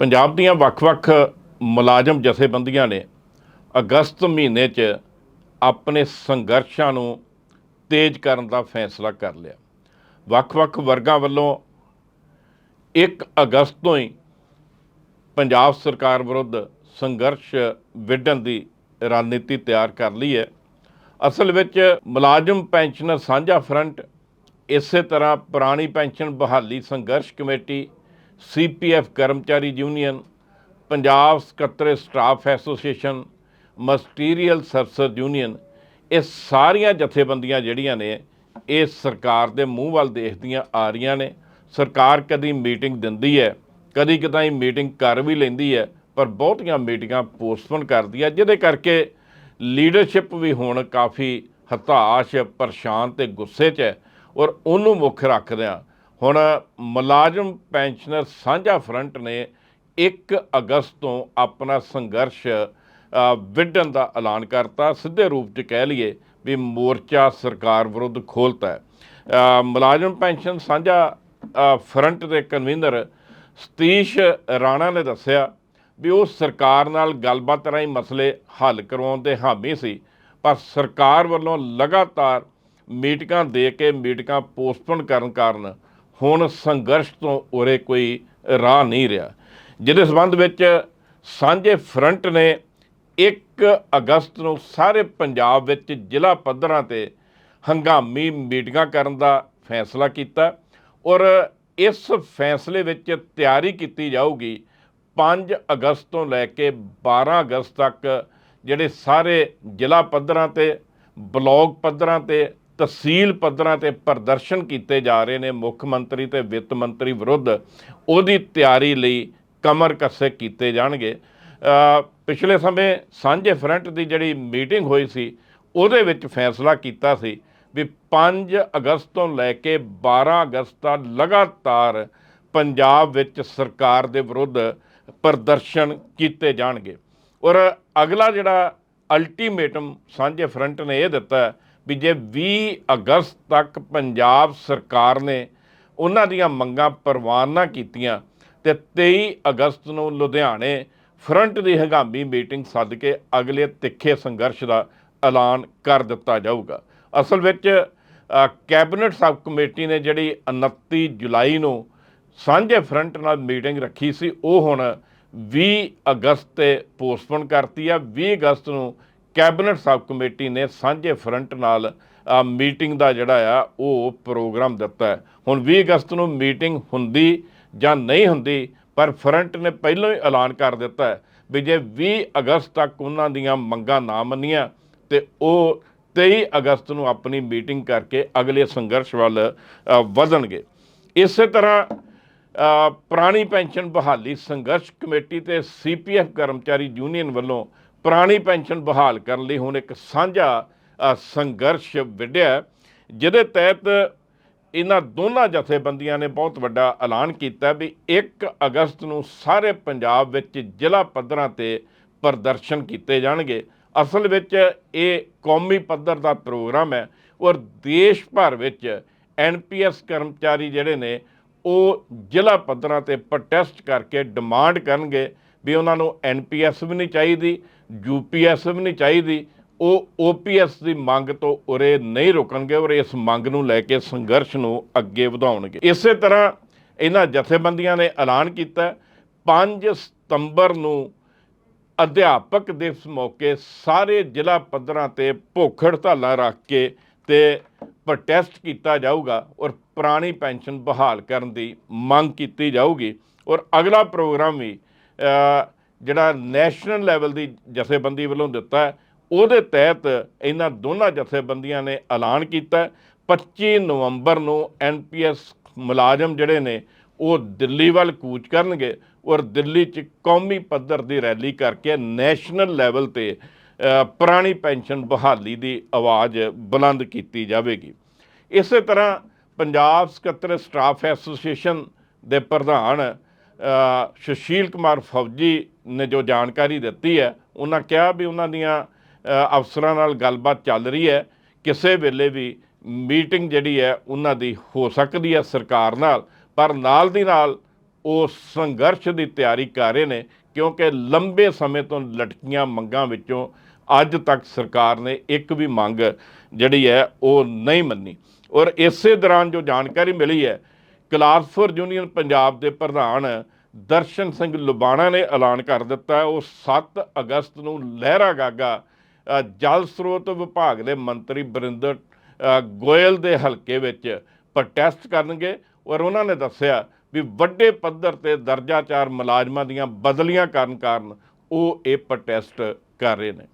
ਪੰਜਾਬ ਦੀਆਂ ਵੱਖ-ਵੱਖ ਮੁਲਾਜ਼ਮ ਜਥੇਬੰਦੀਆਂ ਨੇ ਅਗਸਤ ਮਹੀਨੇ 'ਚ ਆਪਣੇ ਸੰਘਰਸ਼ਾਂ ਨੂੰ ਤੇਜ਼ ਕਰਨ ਦਾ ਫੈਸਲਾ ਕਰ ਲਿਆ। ਵੱਖ-ਵੱਖ ਵਰਗਾਂ ਵੱਲੋਂ 1 ਅਗਸਤ ਤੋਂ ਹੀ ਪੰਜਾਬ ਸਰਕਾਰ ਵਿਰੁੱਧ ਸੰਘਰਸ਼ ਵਿੱਢਣ ਦੀ ਰਣਨੀਤੀ ਤਿਆਰ ਕਰ ਲਈ ਹੈ। ਅਸਲ ਵਿੱਚ ਮੁਲਾਜ਼ਮ ਪੈਨਸ਼ਨਰ ਸਾਂਝਾ ਫਰੰਟ ਇਸੇ ਤਰ੍ਹਾਂ ਪੁਰਾਣੀ ਪੈਨਸ਼ਨ ਬਹਾਲੀ ਸੰਘਰਸ਼ ਕਮੇਟੀ ਸੀਪੀਐਫ ਕਰਮਚਾਰੀ ਯੂਨੀਅਨ ਪੰਜਾਬ ਸਕੱਤਰ staff association ministerial service union ਇਹ ਸਾਰੀਆਂ ਜਥੇਬੰਦੀਆਂ ਜਿਹੜੀਆਂ ਨੇ, ਇਹ ਸਰਕਾਰ ਦੇ ਮੂੰਹ ਵੱਲ ਦੇਖਦੀਆਂ ਆ ਰਹੀਆਂ ਨੇ। ਸਰਕਾਰ ਕਦੀ ਮੀਟਿੰਗ ਦਿੰਦੀ ਹੈ, ਕਦੀ ਕਦਾਈ ਮੀਟਿੰਗ ਕਰ ਵੀ ਲੈਂਦੀ ਹੈ, ਪਰ ਬਹੁਤੀਆਂ ਮੀਟਿੰਗਾਂ ਪੋਸਟਪੋਨ ਕਰਦੀ ਹੈ, ਜਿਹਦੇ ਕਰਕੇ ਲੀਡਰਸ਼ਿਪ ਵੀ ਹੁਣ ਕਾਫੀ ਹਤਾਸ਼, ਪਰੇਸ਼ਾਨ ਤੇ ਗੁੱਸੇ 'ਚ ਹੈ ਔਰ ਉਹਨੂੰ ਮੁੱਖ ਰੱਖਦਿਆਂ ਹੁਣ ਮੁਲਾਜ਼ਮ ਪੈਨਸ਼ਨਰ ਸਾਂਝਾ ਫਰੰਟ ਨੇ 1 ਅਗਸਤ ਤੋਂ ਆਪਣਾ ਸੰਘਰਸ਼ ਵਿੱਢਣ ਦਾ ਐਲਾਨ ਕਰਤਾ। ਸਿੱਧੇ ਰੂਪ 'ਚ ਕਹਿ ਲਈਏ ਵੀ ਮੋਰਚਾ ਸਰਕਾਰ ਵਿਰੁੱਧ ਖੋਲਤਾ ਹੈ। ਮੁਲਾਜ਼ਮ ਪੈਨਸ਼ਨ ਸਾਂਝਾ ਫਰੰਟ ਦੇ ਕਨਵੀਨਰ ਸਤੀਸ਼ ਰਾਣਾ ਨੇ ਦੱਸਿਆ ਵੀ ਉਹ ਸਰਕਾਰ ਨਾਲ ਗੱਲਬਾਤ ਰਾਹੀਂ ਮਸਲੇ ਹੱਲ ਕਰਵਾਉਣ ਦੇ ਹਾਮੀ ਸੀ, ਪਰ ਸਰਕਾਰ ਵੱਲੋਂ ਲਗਾਤਾਰ ਮੀਟਿੰਗਾਂ ਦੇ ਕੇ ਮੀਟਿੰਗਾਂ ਪੋਸਟਪੋਨ ਕਰਨ ਕਾਰਨ ਹੁਣ ਸੰਘਰਸ਼ ਤੋਂ ਉਰੇ ਕੋਈ ਰਾਹ ਨਹੀਂ ਰਿਹਾ। ਜਿਹਦੇ ਸਬੰਧ ਵਿੱਚ ਸਾਂਝੇ ਫਰੰਟ ਨੇ 1 ਅਗਸਤ ਨੂੰ ਸਾਰੇ ਪੰਜਾਬ ਵਿੱਚ ਜ਼ਿਲ੍ਹਾ ਪੱਧਰਾਂ ਤੇ ਹੰਗਾਮੀ ਮੀਟਿੰਗਾਂ ਕਰਨ ਦਾ ਫੈਸਲਾ ਕੀਤਾ ਔਰ ਇਸ ਫੈਸਲੇ ਵਿੱਚ ਤਿਆਰੀ ਕੀਤੀ ਜਾਊਗੀ 5 ਅਗਸਤ ਤੋਂ ਲੈ ਕੇ 12 ਅਗਸਤ ਤੱਕ ਜਿਹੜੇ ਸਾਰੇ ਜ਼ਿਲ੍ਹਾ ਪੱਧਰਾਂ ਤੇ, ਬਲਾਕ ਪੱਧਰਾਂ ਤੇ ਤਹਿਸੀਲ ਪੱਧਰਾਂ ਤੇ ਪ੍ਰਦਰਸ਼ਨ ਕੀਤੇ ਜਾ ਰਹੇ ਨੇ। ਮੁੱਖ ਮੰਤਰੀ ਤੇ ਵਿੱਤ ਮੰਤਰੀ ਵਿਰੁੱਧ ਉਹਦੀ ਤਿਆਰੀ ਲਈ ਕਮਰ ਕੱਸੇ ਕੀਤੇ ਜਾਣਗੇ। ਪਿਛਲੇ ਸਮੇਂ ਸਾਂਝੇ ਫਰੰਟ ਦੀ ਜਿਹੜੀ ਮੀਟਿੰਗ ਹੋਈ ਸੀ, ਉਹਦੇ ਵਿੱਚ ਫੈਸਲਾ ਕੀਤਾ ਸੀ ਵੀ 5 ਅਗਸਤ ਤੋਂ ਲੈ ਕੇ 12 ਅਗਸਤ ਤੱਕ ਲਗਾਤਾਰ ਪੰਜਾਬ ਵਿੱਚ ਸਰਕਾਰ ਦੇ ਵਿਰੁੱਧ ਪ੍ਰਦਰਸ਼ਨ ਕੀਤੇ ਜਾਣਗੇ। ਔਰ ਅਗਲਾ ਜਿਹੜਾ ਅਲਟੀਮੇਟਮ ਸਾਂਝੇ ਫਰੰਟ ਨੇ ਇਹ ਦਿੱਤਾ ਵੀ ਜੇ 20 ਅਗਸਤ ਤੱਕ ਪੰਜਾਬ ਸਰਕਾਰ ਨੇ ਉਹਨਾਂ ਦੀਆਂ ਮੰਗਾਂ ਪ੍ਰਵਾਨ ਨਾ ਕੀਤੀਆਂ ਤੇ 23 ਅਗਸਤ ਨੂੰ ਲੁਧਿਆਣੇ ਫਰੰਟ ਦੀ ਹੰਗਾਮੀ ਮੀਟਿੰਗ ਸੱਦ ਕੇ ਅਗਲੇ ਤਿੱਖੇ ਸੰਘਰਸ਼ ਦਾ ਐਲਾਨ ਕਰ ਦਿੱਤਾ ਜਾਊਗਾ। ਅਸਲ ਵਿੱਚ ਕੈਬਨਿਟ ਸਬ ਕਮੇਟੀ ਨੇ ਜਿਹੜੀ 29 ਜੁਲਾਈ ਨੂੰ ਸਾਂਝੇ ਫਰੰਟ ਨਾਲ ਮੀਟਿੰਗ ਰੱਖੀ ਸੀ, ਉਹ ਹੁਣ 20 ਅਗਸਤ ਤੇ ਪੋਸਟਪੋਨ ਕਰਤੀ ਆ। 20 ਅਗਸਤ ਨੂੰ ਕੈਬਨਿਟ ਸਬ ਕਮੇਟੀ ਨੇ ਸਾਂਝੇ ਫਰੰਟ ਨਾਲ ਮੀਟਿੰਗ ਦਾ ਜਿਹੜਾ ਆ ਉਹ ਪ੍ਰੋਗਰਾਮ ਦਿੱਤਾ ਹੁਣ 20 ਅਗਸਤ ਨੂੰ ਮੀਟਿੰਗ ਹੁੰਦੀ ਜਾਂ ਨਹੀਂ ਹੁੰਦੀ ਪਰ ਫਰੰਟ ਨੇ ਪਹਿਲਾਂ ਹੀ ਐਲਾਨ ਕਰ ਦਿੱਤਾ ਵੀ ਜੇ 20 ਅਗਸਤ ਤੱਕ ਉਹਨਾਂ ਦੀਆਂ ਮੰਗਾਂ ਨਾ ਮੰਨੀਆਂ ਤੇ ਉਹ 23 ਅਗਸਤ ਨੂੰ ਆਪਣੀ ਮੀਟਿੰਗ ਕਰਕੇ ਅਗਲੇ ਸੰਘਰਸ਼ ਵੱਲ ਅ, ਵਧਣਗੇ। ਇਸੇ ਤਰ੍ਹਾਂ ਪੁਰਾਣੀ ਪੈਨਸ਼ਨ ਬਹਾਲੀ ਸੰਘਰਸ਼ ਕਮੇਟੀ ਤੇ ਸੀਪੀਐਫ ਕਰਮਚਾਰੀ ਯੂਨੀਅਨ ਵੱਲੋਂ ਪੁਰਾਣੀ ਪੈਨਸ਼ਨ ਬਹਾਲ ਕਰਨ ਲਈ ਹੁਣ ਇੱਕ ਸਾਂਝਾ ਸੰਘਰਸ਼ ਵਿੱਢਿਆ ਜਿਹਦੇ ਤਹਿਤ ਇਹਨਾਂ ਦੋਨਾਂ ਜਥੇਬੰਦੀਆਂ ਨੇ ਬਹੁਤ ਵੱਡਾ ਐਲਾਨ ਕੀਤਾ ਵੀ 1 ਅਗਸਤ ਨੂੰ ਸਾਰੇ ਪੰਜਾਬ ਵਿੱਚ ਜ਼ਿਲ੍ਹਾ ਪੱਧਰਾਂ ਤੇ ਪ੍ਰਦਰਸ਼ਨ ਕੀਤੇ ਜਾਣਗੇ। ਅਸਲ ਵਿੱਚ ਇਹ ਕੌਮੀ ਪੱਧਰ ਦਾ ਪ੍ਰੋਗਰਾਮ ਹੈ ਔਰ ਦੇਸ਼ ਭਰ ਵਿੱਚ ਐਨਪੀਐਸ ਕਰਮਚਾਰੀ ਜਿਹੜੇ ਨੇ, ਉਹ ਜ਼ਿਲ੍ਹਾ ਪੱਧਰਾਂ ਤੇ ਪ੍ਰੋਟੈਸਟ ਕਰਕੇ ਡਿਮਾਂਡ ਕਰਨਗੇ ਵੀ ਉਹਨਾਂ ਨੂੰ ਐਨਪੀਐਸ ਵੀ ਨਹੀਂ ਚਾਹੀਦੀ। ਯੂਪੀਐਸ ਵੀ ਨਹੀਂ ਚਾਹੀਦੀ, ਉਹ ਓਪੀਐਸ ਦੀ ਮੰਗ ਤੋਂ ਉਰੇ ਨਹੀਂ ਰੁਕਣਗੇ ਔਰ ਇਸ ਮੰਗ ਨੂੰ ਲੈ ਕੇ ਸੰਘਰਸ਼ ਨੂੰ ਅੱਗੇ ਵਧਾਉਣਗੇ। ਇਸੇ ਤਰ੍ਹਾਂ ਇਹਨਾਂ ਜਥੇਬੰਦੀਆਂ ਨੇ ਐਲਾਨ ਕੀਤਾ 5 ਸਤੰਬਰ ਨੂੰ ਅਧਿਆਪਕ ਦਿਵਸ ਮੌਕੇ ਸਾਰੇ ਜ਼ਿਲ੍ਹਾ ਪੱਧਰਾਂ ਤੇ ਭੁੱਖ ਹੜਤਾਲਾਂ ਰੱਖ ਕੇ ਤੇ ਪ੍ਰੋਟੈਸਟ ਕੀਤਾ ਜਾਊਗਾ ਔਰ ਪੁਰਾਣੀ ਪੈਨਸ਼ਨ ਬਹਾਲ ਕਰਨ ਦੀ ਮੰਗ ਕੀਤੀ ਜਾਊਗੀ। ਔਰ ਅਗਲਾ ਪ੍ਰੋਗਰਾਮ ਵੀ ਜਿਹੜਾ ਨੈਸ਼ਨਲ ਲੈਵਲ ਦੀ ਜਥੇਬੰਦੀ ਵੱਲੋਂ ਦਿੱਤਾ ਉਹਦੇ ਤਹਿਤ ਇਹਨਾਂ ਦੋਨਾਂ ਜਥੇਬੰਦੀਆਂ ਨੇ ਐਲਾਨ ਕੀਤਾ ਹੈ, 25 ਨਵੰਬਰ ਨੂੰ ਐਨਪੀਐਸ ਮੁਲਾਜ਼ਮ ਜਿਹੜੇ ਨੇ ਉਹ ਦਿੱਲੀ ਵੱਲ ਕੂਚ ਕਰਨਗੇ ਔਰ ਦਿੱਲੀ 'ਚ ਕੌਮੀ ਪੱਧਰ ਦੀ ਰੈਲੀ ਕਰਕੇ ਨੈਸ਼ਨਲ ਲੈਵਲ ਤੇ ਪੁਰਾਣੀ ਪੈਨਸ਼ਨ ਬਹਾਲੀ ਦੀ ਆਵਾਜ਼ ਬੁਲੰਦ ਕੀਤੀ ਜਾਵੇਗੀ। ਇਸੇ ਤਰ੍ਹਾਂ ਪੰਜਾਬ ਸਕੱਤਰ ਸਟਾਫ ਐਸੋਸੀਏਸ਼ਨ ਦੇ ਪ੍ਰਧਾਨ ਸੁਸ਼ੀਲ ਕੁਮਾਰ ਫੌਜੀ ਨੇ ਜੋ ਜਾਣਕਾਰੀ ਦਿੱਤੀ ਹੈ, ਉਹਨਾਂ ਕਿਹਾ ਵੀ ਉਹਨਾਂ ਦੀਆਂ ਅਫਸਰਾਂ ਨਾਲ ਗੱਲਬਾਤ ਚੱਲ ਰਹੀ ਹੈ। ਕਿਸੇ ਵੇਲੇ ਵੀ ਮੀਟਿੰਗ ਜਿਹੜੀ ਹੈ, ਉਹਨਾਂ ਦੀ ਹੋ ਸਕਦੀ ਹੈ ਸਰਕਾਰ ਨਾਲ, ਪਰ ਨਾਲ ਦੀ ਨਾਲ ਉਹ ਸੰਘਰਸ਼ ਦੀ ਤਿਆਰੀ ਕਰ ਰਹੇ ਨੇ, ਕਿਉਂਕਿ ਲੰਬੇ ਸਮੇਂ ਤੋਂ ਲਟਕੀਆਂ ਮੰਗਾਂ ਵਿੱਚੋਂ ਅੱਜ ਤੱਕ ਸਰਕਾਰ ਨੇ ਇੱਕ ਵੀ ਮੰਗ ਜਿਹੜੀ ਹੈ, ਉਹ ਨਹੀਂ ਮੰਨੀ। ਔਰ ਇਸੇ ਦੌਰਾਨ ਜੋ ਜਾਣਕਾਰੀ ਮਿਲੀ ਹੈ ਕਲਾਸਫੋਰ ਯੂਨੀਅਨ ਪੰਜਾਬ ਦੇ ਪ੍ਰਧਾਨ ਦਰਸ਼ਨ ਸਿੰਘ ਲੁਬਾਣਾ ਨੇ ਐਲਾਨ ਕਰ ਦਿੱਤਾ ਉਹ 7 ਅਗਸਤ ਨੂੰ ਲਹਿਰਾ ਗਾਗਾ ਜਲ ਸਰੋਤ ਵਿਭਾਗ ਦੇ ਮੰਤਰੀ ਬਰਿੰਦਰ ਗੋਇਲ ਦੇ ਹਲਕੇ ਵਿੱਚ ਪ੍ਰੋਟੈਸਟ ਕਰਨਗੇ ਔਰ ਉਹਨਾਂ ਨੇ ਦੱਸਿਆ ਵੀ ਵੱਡੇ ਪੱਧਰ ਤੇ ਦਰਜਾਚਾਰ ਮੁਲਾਜ਼ਮਾਂ ਦੀਆਂ ਬਦਲੀਆਂ ਕਰਨ ਕਾਰਨ ਉਹ ਇਹ ਪ੍ਰੋਟੈਸਟ ਕਰ ਰਹੇ ਨੇ।